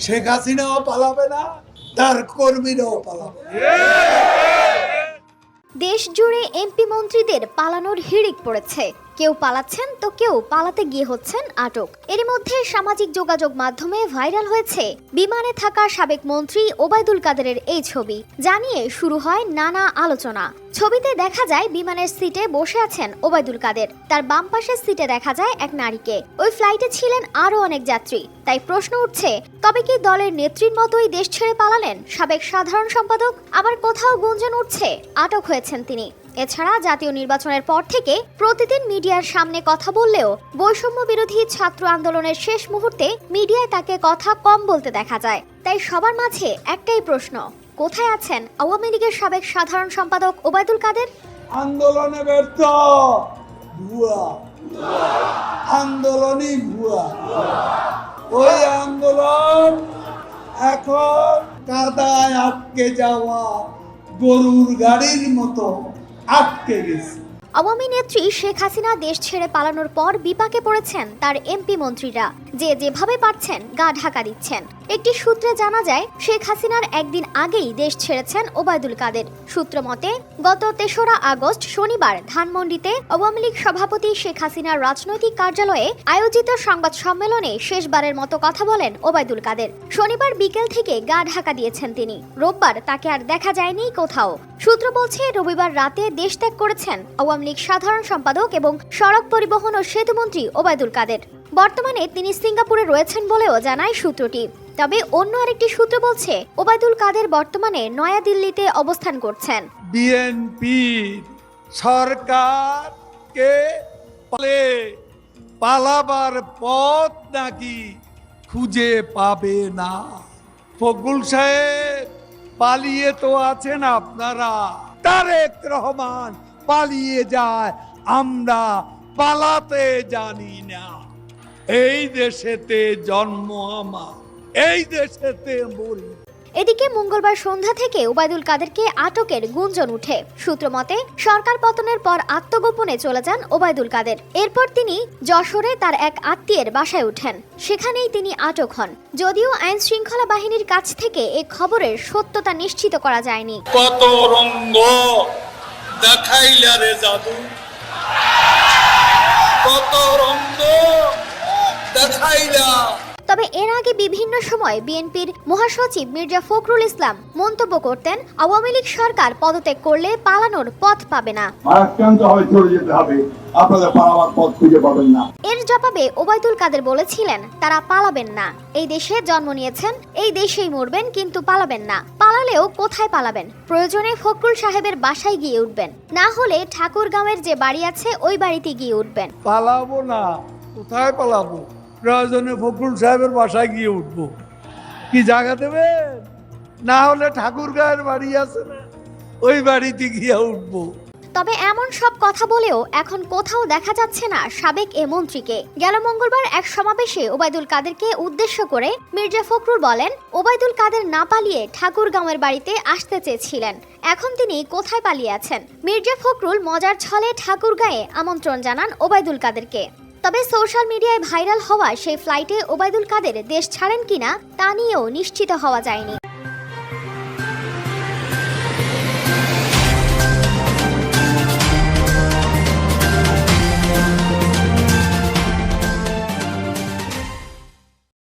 শেখ হাসিনাও পালাবে না তার কর্মীরাও পালাবে। দেশ জুড়ে এমপি মন্ত্রীদের পালানোর হিড়িক পড়েছে কেউ পালাচ্ছেন, তো কেউ পালাতে গিয়ে হচ্ছেন আটক। এরই মধ্যে সামাজিক যোগাযোগ মাধ্যমে ভাইরাল হয়েছে বিমানে থাকা সাবেক মন্ত্রী ওবায়দুল কাদেরের এই ছবি। জানিয়ে শুরু হয় নানা আলোচনা। ছবিতে দেখা যায় বিমানের সিটে বসে আছেন ওবায়দুল কাদের। তার বাম পাশের সিটে দেখা যায় এক নারীকে। ওই ফ্লাইটে ছিলেন আরও অনেক যাত্রী। তাই প্রশ্ন উঠছে, তবে কি দলের নেত্রীর মতোই দেশ ছেড়ে পালালেন? সাবেক সাধারণ সম্পাদক, আবার কোথাও গুঞ্জন উঠছে? আটক হয়েছেন তিনি। এছাড়া জাতীয় নির্বাচনের পর থেকে প্রতিদিন মিডিয়ার সামনে কথা বললেও বৈষম্য বিরোধী ছাত্র আন্দোলনের শেষ মুহূর্তে মিডিয়ায় তাকে কথা কম বলতে দেখা যায়। তাই সবার মাঝে একটাই প্রশ্ন, কোথায় আছেন আওয়ামী লীগের সাবেক সাধারণ সম্পাদক ওবায়দুল কাদের? আন্দোলনে ব্যর্থ। ভুয়া। আন্দোলনই ভুয়া। ওই আন্দোলন এখন কাদায় আটকে যাওয়া গরুর গাড়ির মতো। আটকে গেছে। আওয়ামী নেত্রী শেখ হাসিনা দেশ ছেড়ে পালানোর পর বিপাকে পড়েছেন তার এমপি মন্ত্রীরা। যে যেভাবে পারছেন, গা ঢাকা দিচ্ছেন। একটি সূত্রে জানা যায়, শেখ হাসিনার একদিন আগেই দেশ ছেড়েছেন ওবায়দুল কাদের। সূত্র মতে, গত তেসরা আগস্ট শনিবার ধানমন্ডিতে আওয়ামী লীগ সভাপতি শেখ হাসিনার রাজনৈতিক কার্যালয়ে আয়োজিত সংবাদ সম্মেলনে শেষবারের মতো কথা বলেন ওবায়দুল কাদের। শনিবার বিকেল থেকে গা ঢাকা দিয়েছেন তিনি। রোববার তাকে আর দেখা যায়নি কোথাও। সূত্র বলছে, রবিবার রাতে দেশ ত্যাগ করেছেন আওয়ামী লীগ সাধারণ সম্পাদক এবং সড়ক পরিবহন ও সেতুমন্ত্রী ওবায়দুল কাদের। বর্তমানে তিনি সিঙ্গাপুরে রয়েছেন বলেও জানায় সূত্রটি। তবে অন্য আরেকটি সূত্র বলছে, ওবায়দুল কাদের বর্তমানে নয়াদিল্লিতে অবস্থান করছেন। বিএনপির সরকারকে পালাবার পথ নাকি খুঁজে পাবে না। ফকুল সাহেব, পালিয়ে তো আছেন আপনারা। তারেক রহমান পালিয়ে যায়, আমরা পালাতে জানি না। এই দেশেতে জন্ম আমার এই দেশেতে মরি। এদিকে মঙ্গলবার সন্ধ্যা থেকে ওবায়দুল কাদেরকে আটকের গুঞ্জন উঠে। সূত্র মতে সরকার পতনের পর আত্মগোপনে চলে যান ওবায়দুল কাদের। এরপর তিনি যশোরে তার এক আত্মীয়ের বাসায় ওঠেন। সেখানেই তিনি আটক হন। যদিও আইন শৃঙ্খলা বাহিনীর কাছ থেকে এ খবরের সত্যতা নিশ্চিত করা যায়নি। কত রঙ্গ দেখাইলা রে জাদু। কত রঙ্গ দেখাইলা। তবে এর আগে বিভিন্ন সময় বিএনপির মহাসচিব মির্জা ফখরুল ইসলাম মন্তব্য করতেন আওয়ামী লীগ সরকার পদত্যাগ করলে পালানোর পথ পাবে না। মারাক্রান্ত হয়ে চলে যেতে হবে। আপনাদের পালাবার পথ খুঁজে পাবেন না। এর জবাবে ওবায়দুল কাদের বলেছিলেন তারা পালাবেন না। এই দেশে জন্ম নিয়েছেন এই দেশেই মরবেন কিন্তু পালাবেন না। পালালেও কোথায় পালাবেন? প্রয়োজনে ফখরুল সাহেবের বাসায় গিয়ে উঠবেন। না হলে ঠাকুরগাঁওয়ের যে বাড়ি আছে ওই বাড়িতে গিয়ে উঠবেন। পালাবো না। কোথায় পালাবো? প্রয়োজনে ফখরুল সাহেবের বাসায় গিয়ে উঠবো। কি জায়গা দেবেন? না হলে ঠাকুর গায়ের বাড়ি আছে না, ওই বাড়িতে গিয়ে উঠবো। তবে এমন সব কথা বলেও এখন কোথাও দেখা যাচ্ছে না সাবেক এ মন্ত্রীকে। গেল মঙ্গলবার এক সমাবেশে ওবায়দুল কাদেরকে উদ্দেশ্য করে মির্জা ফখরুল বলেন, ওবায়দুল কাদের না পালিয়ে ঠাকুরগাঁওয়ের বাড়িতে আসতে চেয়েছিলেন। এখন তিনি কোথায় পালিয়ে আছেন? মির্জা ফখরুল মজার ছলে ঠাকুরগাঁয়ে আমন্ত্রণ জানান ওবায়দুল কাদেরকে। তবে সোশ্যাল মিডিয়ায় ভাইরাল হওয়া সেই ফ্লাইটে ওবায়দুল কাদের দেশ ছাড়েন কিনা তা নিয়েও নিশ্চিত হওয়া যায়নি।